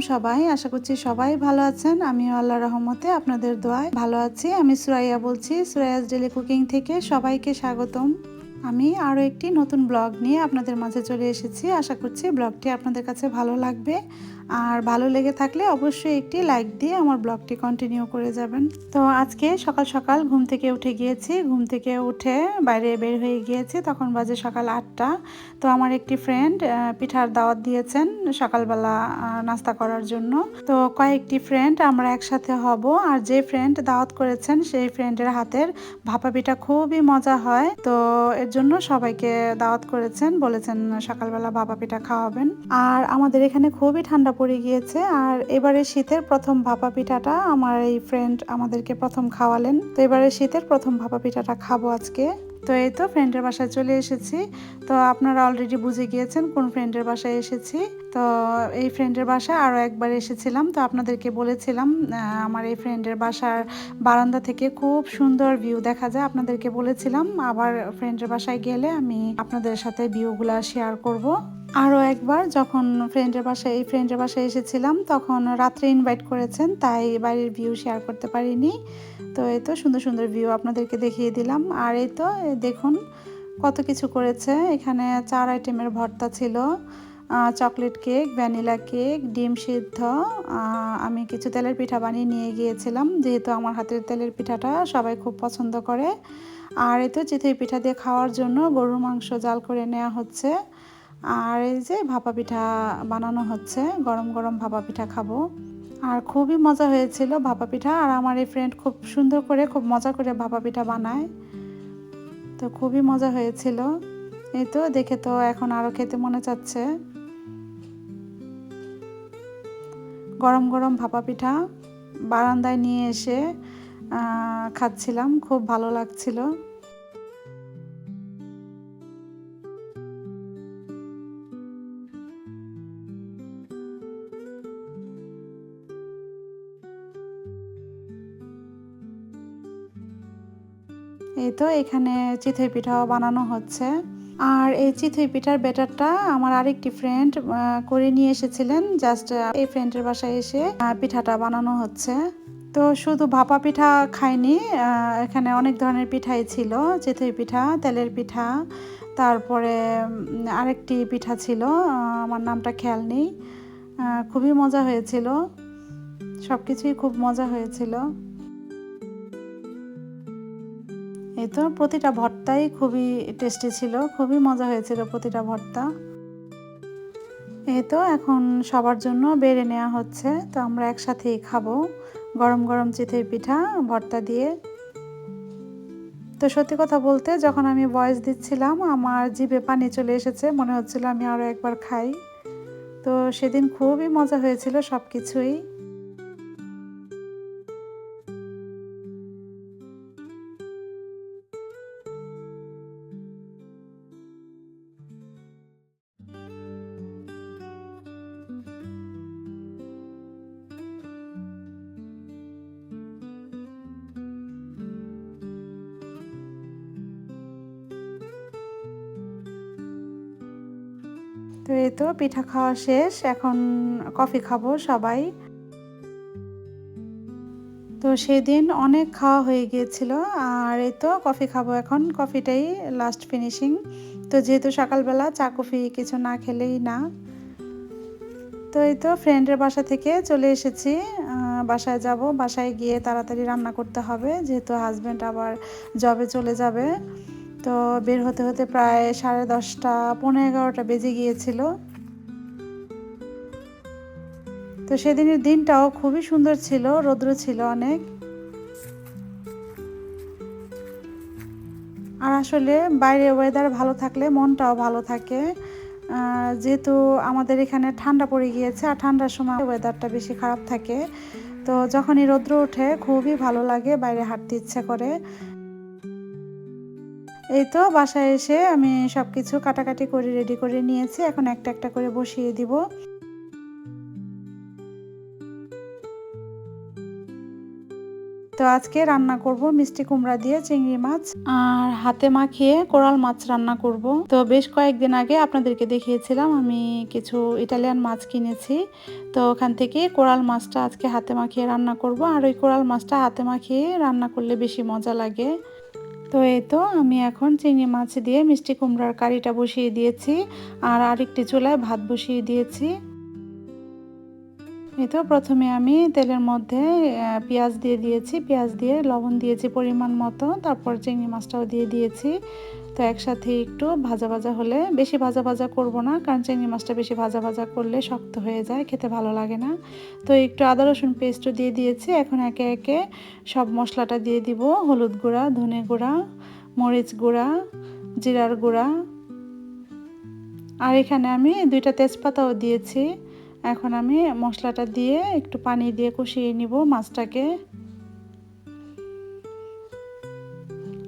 সবাই। আশা করছি সবাই ভালো আছেন। আমিও আল্লাহ রহমতে আপনাদের দোয়ায় ভালো আছি। আমি সুরাইয়া বলছি, সুরাইয়াস ডেলি কুকিং থেকে সবাইকে স্বাগতম। আমি আরও একটি নতুন ব্লগ নিয়ে আপনাদের মাঝে চলে এসেছি। আশা করছি ব্লগটি আপনাদের কাছে ভালো লাগবে। আর ভালো লেগে থাকলে অবশ্যই একটি লাইক দিয়ে আমার ব্লগটি কন্টিনিউ করে যাবেন। তো আজকে সকাল সকাল ঘুম থেকে উঠে গিয়েছি। ঘুম থেকে উঠে বাইরে বের হয়ে গিয়েছি। তখন বাজে সকাল আটটা। তো আমার একটি ফ্রেন্ড পিঠার দাওয়াত দিয়েছেন সকালবেলা নাস্তা করার জন্য। তো কয়েকটি ফ্রেন্ড আমরা একসাথে হব। আর যে ফ্রেন্ড দাওয়াত করেছেন, সেই ফ্রেন্ডের হাতের ভাপা পিঠা খুবই মজা হয়। তো এর জন্য সবাইকে দাওয়াত করেছেন। বলেছেন সকালবেলা ভাপা পিঠা খাওয়াবেন। আর আমাদের এখানে খুবই ঠান্ডা পড়ে গিয়েছে। আর এবারে শীতের প্রথম ভাপা পিঠাটা আমার এই ফ্রেন্ড আমাদেরকে প্রথম খাওয়ালেন। তো এবারে শীতের প্রথম ভাপা পিঠাটা খাব আজকে। তো এই তো ফ্রেন্ডের বাসায় চলে এসেছি। তো আপনারা অলরেডি বুঝে গিয়েছেন কোন ফ্রেন্ডের বাসায় এসেছি। তো এই ফ্রেন্ডের বাসায় আরও একবার এসেছিলাম। তো আপনাদেরকে বলেছিলাম আমার এই ফ্রেন্ডের বাসার বারান্দা থেকে খুব সুন্দর ভিউ দেখা যায়। আপনাদেরকে বলেছিলাম, আবার ফ্রেন্ডের বাসায় গেলে আমি আপনাদের সাথে ভিউগুলা শেয়ার করব। আরও একবার, যখন ফ্রেন্ডের বাসায়, এই ফ্রেন্ডের বাসায় এসেছিলাম, তখন রাত্রে ইনভাইট করেছেন, তাই বাড়ির ভিউ শেয়ার করতে পারিনি। তো এই তো সুন্দর সুন্দর ভিউ আপনাদেরকে দেখিয়ে দিলাম। আর এই তো দেখুন কত কিছু করেছে? এখানে চার আইটেমের ভর্তা ছিল। চকলেট কেক ভ্যানিলা কেক ডিম সিদ্ধ। আমি কিছু তেলের পিঠা বানিয়ে নিয়ে গিয়েছিলাম। যেহেতু আমার হাতের তেলের পিঠাটা সবাই খুব পছন্দ করে। আর এই তো চিতই পিঠা দিয়ে খাওয়ার জন্য গরুর মাংস জাল করে নেওয়া হচ্ছে। আর এই যে ভাপা পিঠা বানানো হচ্ছে। গরম গরম ভাপা পিঠা খাব। আর খুবই মজা হয়েছিল ভাপা পিঠা। আর আমার এই ফ্রেন্ড খুব সুন্দর করে, খুব মজা করে ভাপা পিঠা বানায়। তো খুবই মজা হয়েছিল। এই তো দেখে তো এখন আরও খেতে মনে চাচ্ছে। গরম গরম ভাপা পিঠা বারান্দায় নিয়ে এসে খাচ্ছিলাম, খুব ভালো লাগছিল। এই তো এখানে চিতই পিঠাও বানানো হচ্ছে। আর এই চিতই পিঠার ব্যাটারটা আমার আরেকটি ফ্রেন্ড করে নিয়ে এসেছিলেন। জাস্ট এই ফ্রেন্ডের বাসায় এসে পিঠাটা বানানো হচ্ছে। তো শুধু ভাপা পিঠা খাইনি এখানে অনেক ধরনের পিঠাই ছিল। চিতই পিঠা, তেলের পিঠা, তারপরে আরেকটি পিঠা ছিল আমার নামটা খেয়াল নেই। খুবই মজা হয়েছিল। সব কিছুই খুব মজা হয়েছিল। এই তো প্রতিটা ভর্তাই খুবই টেস্টি ছিল, খুবই মজা হয়েছিল প্রতিটা ভর্তা। এই তো এখন সবার জন্য বেড়ে নেওয়া হচ্ছে, তো আমরা একসাথেই খাব গরম গরম চিতই পিঠা, ভর্তা দিয়ে। তো সত্যি কথা বলতে যখন আমি ভয়েস দিচ্ছিলাম, আমার জিভে পানি চলে এসেছে, মনে হচ্ছিল আমি আরও একবার খাই। তো সেদিন খুবই মজা হয়েছিল সব কিছুই তো এই তো পিঠা খাওয়া শেষ, এখন কফি খাব সবাই। তো সেদিন অনেক খাওয়া হয়ে গিয়েছিল, আর এই তো কফি খাব এখন, কফিটাই লাস্ট ফিনিশিং তো যেহেতু সকালবেলা চা, কফি কিছু না খেলেই না। তো এই তো ফ্রেন্ডের বাসা থেকে চলে এসেছি বাসায় যাব, বাসায় গিয়ে তাড়াতাড়ি রান্না করতে হবে, যেহেতু হাজব্যান্ড আবার জবে চলে যাবে। তো বের হতে হতে প্রায় সাড়ে দশটা পনেরো এগারোটা বেজে গিয়েছিল। তো সেদিনের দিনটাও খুবই সুন্দর ছিল, রৌদ্র ছিল অনেক। আর আসলে বাইরে ওয়েদার ভালো থাকলে মনটাও ভালো থাকে। যেহেতু আমাদের এখানে ঠান্ডা পড়ে গিয়েছে, আর ঠান্ডার সময় ওয়েদারটা বেশি খারাপ থাকে। তো যখনই রৌদ্র ওঠে, খুবই ভালো লাগে বাইরে হাঁটতে ইচ্ছে করে। এই তো, বাসায় এসে আমি সব কিছু কাটাকাটি করে রেডি করে নিয়েছি। এখন একটা একটা করে বসিয়ে দিব। তো আজকে রান্না করব মিষ্টি কুমড়া দিয়ে চিংড়ি মাছ। আর হাতে মাখিয়ে কোরাল মাছ রান্না করব। তো বেশ কয়েকদিন আগে আপনাদেরকে দেখিয়েছিলাম, আমি কিছু ইটালিয়ান মাছ কিনেছি। তো ওখান থেকে কোরাল মাছটা আজকে হাতে মাখিয়ে রান্না করব। আর ওই কোরাল মাছটা হাতে মাখিয়ে রান্না করলে বেশি মজা লাগে। তো এই তো আমি এখন চিংড়ি মাছ দিয়ে মিষ্টি কুমড়ার কারিটা বসিয়ে দিয়েছি আর আরেকটি চুলায় ভাত বসিয়ে দিয়েছি। এই তো প্রথমে আমি তেলের মধ্যে পেঁয়াজ দিয়ে দিয়েছি, পেঁয়াজ দিয়ে লবণ দিয়েছি পরিমাণ মতো, তারপর চিংড়ি মাছটাও দিয়ে দিয়েছি। তো একসাথে একটু ভাজা ভাজা হলে বেশি ভাজা ভাজা করব না, কারণ চিংড়ি মাছটা বেশি ভাজা ভাজা করলে শক্ত হয়ে যায়, খেতে ভালো লাগে না। তো একটু আদা, রসুন পেস্টও দিয়ে দিয়েছি, এখন একে একে সব মশলাটা দিয়ে দিব, হলুদ গুঁড়া, ধনে গুঁড়া, মরিচ গুঁড়া, জিরার গুঁড়া। আর এখানে আমি দুইটা তেজপাতাও দিয়েছি, এখন আমি মশলাটা দিয়ে একটু পানি দিয়ে কষিয়ে নিব মাছটাকে।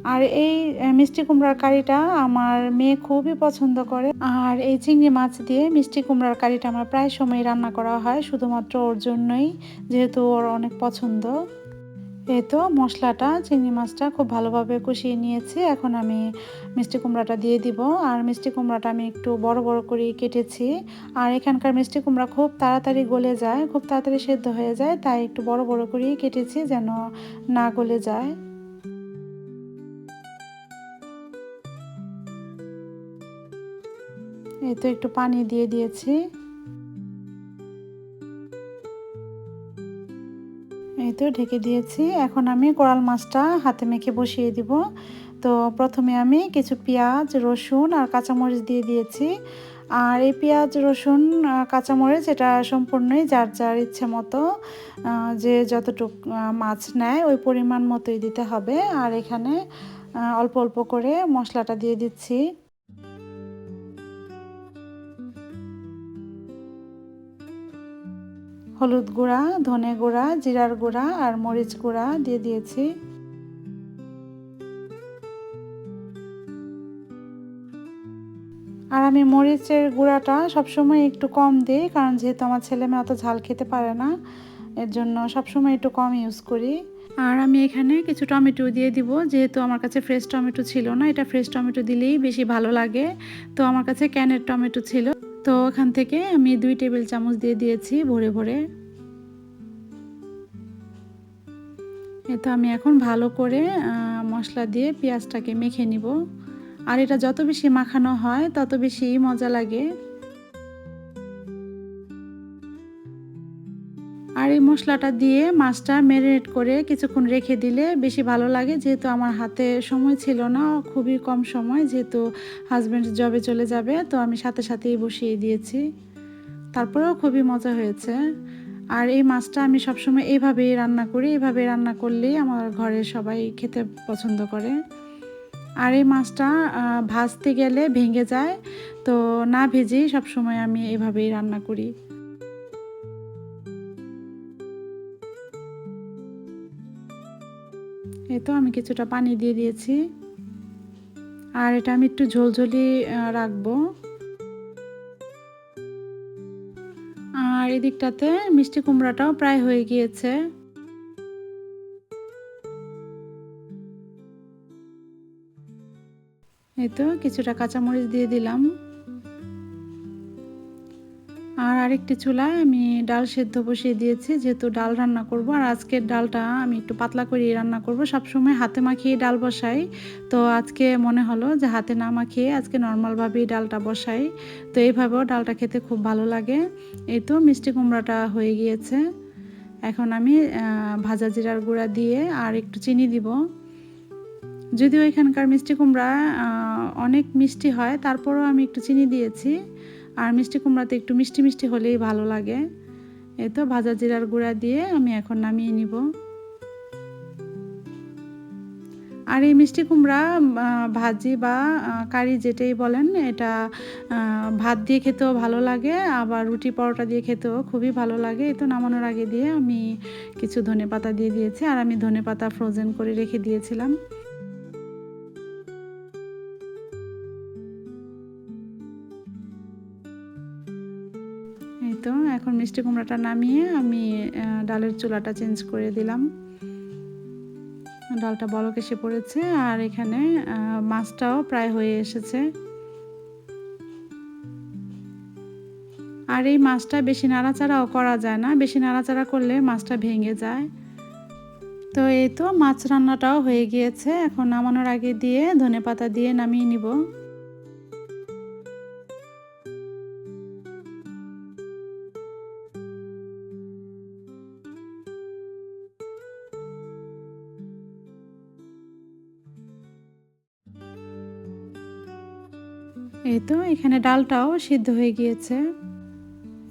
আর এই মিষ্টি কুমড়ার কারিটা আমার মেয়ে খুবই পছন্দ করে। আর এই চিংড়ি মাছ দিয়ে মিষ্টি কুমড়ার কারিটা আমার প্রায় সময় রান্না করা হয়, শুধুমাত্র ওর জন্যই, যেহেতু ওর অনেক পছন্দ। এই তো মশলাটা, চিংড়ি মাছটা খুব ভালোভাবে কষিয়ে নিয়েছি। এখন আমি মিষ্টি কুমড়াটা দিয়ে দিব। আর মিষ্টি কুমড়াটা আমি একটু বড় বড় করে কেটেছি। আর এখানকার মিষ্টি কুমড়া খুব তাড়াতাড়ি গলে যায়, খুব তাড়াতাড়ি সেদ্ধ হয়ে যায়, তাই একটু বড় বড় করেই কেটেছি যেন না গলে যায়। এই তো একটু পানি দিয়ে দিয়েছি। এই তো ঢেকে দিয়েছি। এখন আমি কোরাল মাছটা হাতে মেখে বসিয়ে দিব। তো প্রথমে আমি কিছু পেঁয়াজ, রসুন আর কাঁচামরিচ দিয়ে দিয়েছি। আর এই পেঁয়াজ, রসুন কাঁচামরিচ এটা সম্পূর্ণই যার যার ইচ্ছে মতো যে যতটুক মাছ নেয় ওই পরিমাণ মতোই দিতে হবে। আর এখানে অল্প অল্প করে মশলাটা দিয়ে দিচ্ছি। হলুদ গুঁড়া, ধনে গুঁড়া, জিরার গুঁড়া আর মরিচ গুঁড়া দিয়ে দিয়েছি। আর আমি মরিচের গুঁড়াটা সবসময় একটু কম দিই, কারণ যেহেতু আমার ছেলে মেয়ে অত ঝাল খেতে পারে না, এর জন্য সবসময় একটু কম ইউজ করি। আর আমি এখানে কিছু টমেটো দিয়ে দিব, যেহেতু আমার কাছে ফ্রেশ টমেটো ছিল না, এটা ফ্রেশ টমেটো দিলেই বেশি ভালো লাগে। তো আমার কাছে ক্যানের টমেটো ছিল। তো ওখান থেকে আমি দুই টেবিল চামচ দিয়ে দিয়েছি ভরে ভরে। তো আমি এখন ভালো করে মশলা দিয়ে পেঁয়াজটাকে মেখে নিব। আর এটা যত বেশি মাখানো হয়, তত বেশি মজা লাগে। আর এই মশলাটা দিয়ে মাছটা ম্যারিনেট করে কিছুক্ষণ রেখে দিলে বেশি ভালো লাগে। যেহেতু আমার হাতে সময় ছিল না, খুবই কম সময়, যেহেতু হাজব্যান্ড জবে চলে যাবে, তো আমি সাথে সাথেই বসিয়ে দিয়েছি। তারপরেও খুবই মজা হয়েছে। আর এই মাছটা আমি সবসময় এইভাবেই রান্না করি এইভাবে রান্না করলেই আমার ঘরে সবাই খেতে পছন্দ করে। আর এই মাছটা ভাজতে গেলে ভেঙে যায়, তো না ভেজেই সবসময় আমি এভাবেই রান্না করি। এই তো আমি কিছুটা পানি দিয়ে দিয়েছি। আর এটা আমি একটু ঝোলঝলি রাখব। আর এদিকটাতে মিষ্টি কুমড়াটাও প্রায় হয়ে গিয়েছে। এই তো কিছুটা কাঁচামরিচ দিয়ে দিলাম। আর আরেকটি চুলায় আমি ডাল সেদ্ধ বসিয়ে দিয়েছি, যেহেতু ডাল রান্না করব। আর আজকের ডালটা আমি একটু পাতলা করে রান্না করব। সবসময় হাতে মাখিয়ে ডাল বসাই। তো আজকে মনে হলো যে হাতে না মাখিয়ে আজকে নর্মালভাবেই ডালটা বসাই। তো এইভাবেও ডালটা খেতে খুব ভালো লাগে। এই তো মিষ্টি কুমড়াটা হয়ে গিয়েছে। এখন আমি ভাজা জিরার গুঁড়া দিয়ে আর একটু চিনি দিব। যদিও এখানকার মিষ্টি কুমড়া অনেক মিষ্টি হয়, তারপরেও আমি একটু চিনি দিয়েছি। আর মিষ্টি কুমড়াতে একটু মিষ্টি মিষ্টি হলেই ভালো লাগে। এই তো ভাজা জিরার গুঁড়া দিয়ে আমি এখন নামিয়ে নিব। আর এই মিষ্টি কুমড়া ভাজি বা কারি যেটাই বলেন, এটা ভাত দিয়ে খেতেও ভালো লাগে, আবার রুটি পরোটা দিয়ে খেতেও খুবই ভালো লাগে। তো নামানোর আগে দিয়ে আমি কিছু ধনে পাতা দিয়ে দিয়েছি, আর আমি ধনে পাতা ফ্রোজেন করে রেখে দিয়েছিলাম। মিষ্টি কুমড়াটা নামিয়ে আমি ডালের চুলাটা চেঞ্জ করে দিলাম। ডালটা বলক এসে পড়েছে আর এখানে মাছটাও প্রায় হয়ে এসেছে। আর এই মাছটা বেশি নাড়াচাড়াও করা যায় না, বেশি নাড়াচাড়া করলে মাছটা ভেঙে যায়। তো এই তো মাছ রান্নাটাও হয়ে গিয়েছে, এখন নামানোর আগে দিয়ে ধনে পাতা দিয়ে নামিয়ে নিব। এই তো, এখানে ডালটাও সিদ্ধ হয়ে গিয়েছে।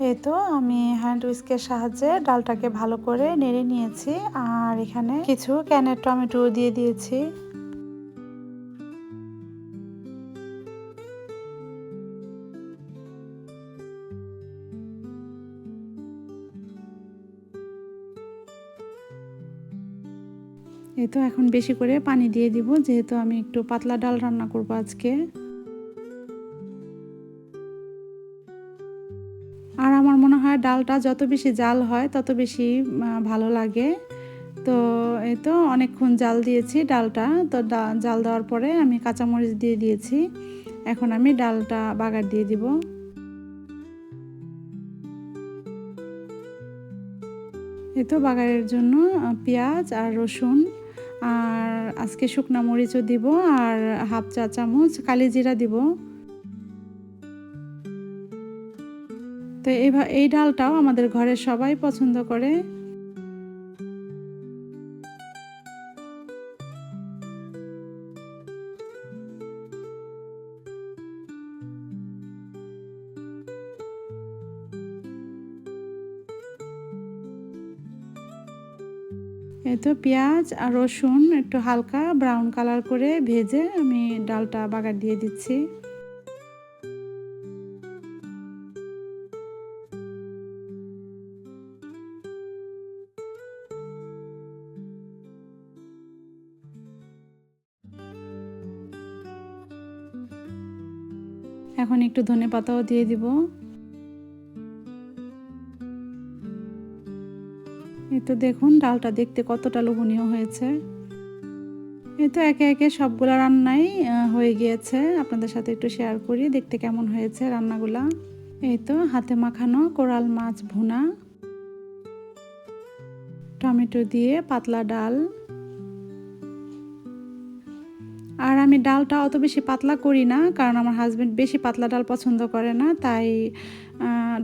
এই তো, আমি হ্যান্ড উইস্কের সাহায্যে ডালটাকে ভালো করে নেড়ে নিয়েছি, আর এখানে কিছু ক্যানের টমেটো দিয়ে দিয়েছি। এই তো, এখন বেশি করে পানি দিয়ে দিব, যেহেতু আমি একটু পাতলা ডাল রান্না করব আজকে। হয় ডালটা যত বেশি জাল হয়, তত বেশি ভালো লাগে। তো এই তো অনেকক্ষণ জাল দিয়েছি ডালটা। তো জাল দেওয়ার পরে আমি কাঁচামরিচ দিয়ে দিয়েছি। এখন আমি ডালটা বাগার দিয়ে দিব। এই তো বাগারের জন্য পেঁয়াজ আর রসুন আর আজকে শুকনা মরিচও দিব আর হাফ চা চামচ কালি জিরা দিব। তো এই ডালটাও আমাদের ঘরের সবাই পছন্দ করে। এই তো পেঁয়াজ আর রসুন একটু হালকা ব্রাউন কালার করে ভেজে আমি ডালটা বাগার দিয়ে দিচ্ছি। একটু ধনে পাতাও দিয়ে দিব। এই তো দেখুন, ডালটা দেখতে কতটা লোভনীয় হয়েছে। এই তো একে একে সবগুলা রান্নাই হয়ে গিয়েছে। আপনাদের সাথে একটু শেয়ার করি, দেখতে কেমন হয়েছে রান্নাগুলা। এই তো হাতে মাখানো কোরাল মাছ ভুনা। টমেটো দিয়ে পাতলা ডাল। আমি ডালটা অত বেশি পাতলা করি না, কারণ আমার হাজবেন্ড বেশি পাতলা ডাল পছন্দ করে না। তাই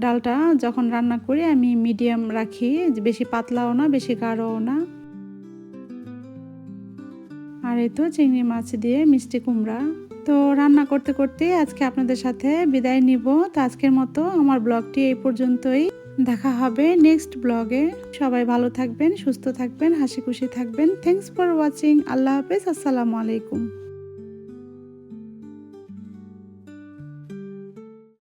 ডালটা যখন রান্না করি আমি মিডিয়াম রাখি, বেশি পাতলাও না, বেশি গাঢ়ও না। আর এই তো চিংড়ি মাছ দিয়ে মিষ্টি কুমড়া। তো রান্না করতে করতে আজকে আপনাদের সাথে বিদায় নিব। তো আজকের মতো আমার ব্লগটি এই পর্যন্তই। দেখা হবে নেক্সট ব্লগে। সবাই ভালো থাকবেন, সুস্থ থাকবেন, হাসি খুশি থাকবেন। থ্যাংকস ফর ওয়াচিং আল্লাহ হাফেজ। আসসালামু আলাইকুম।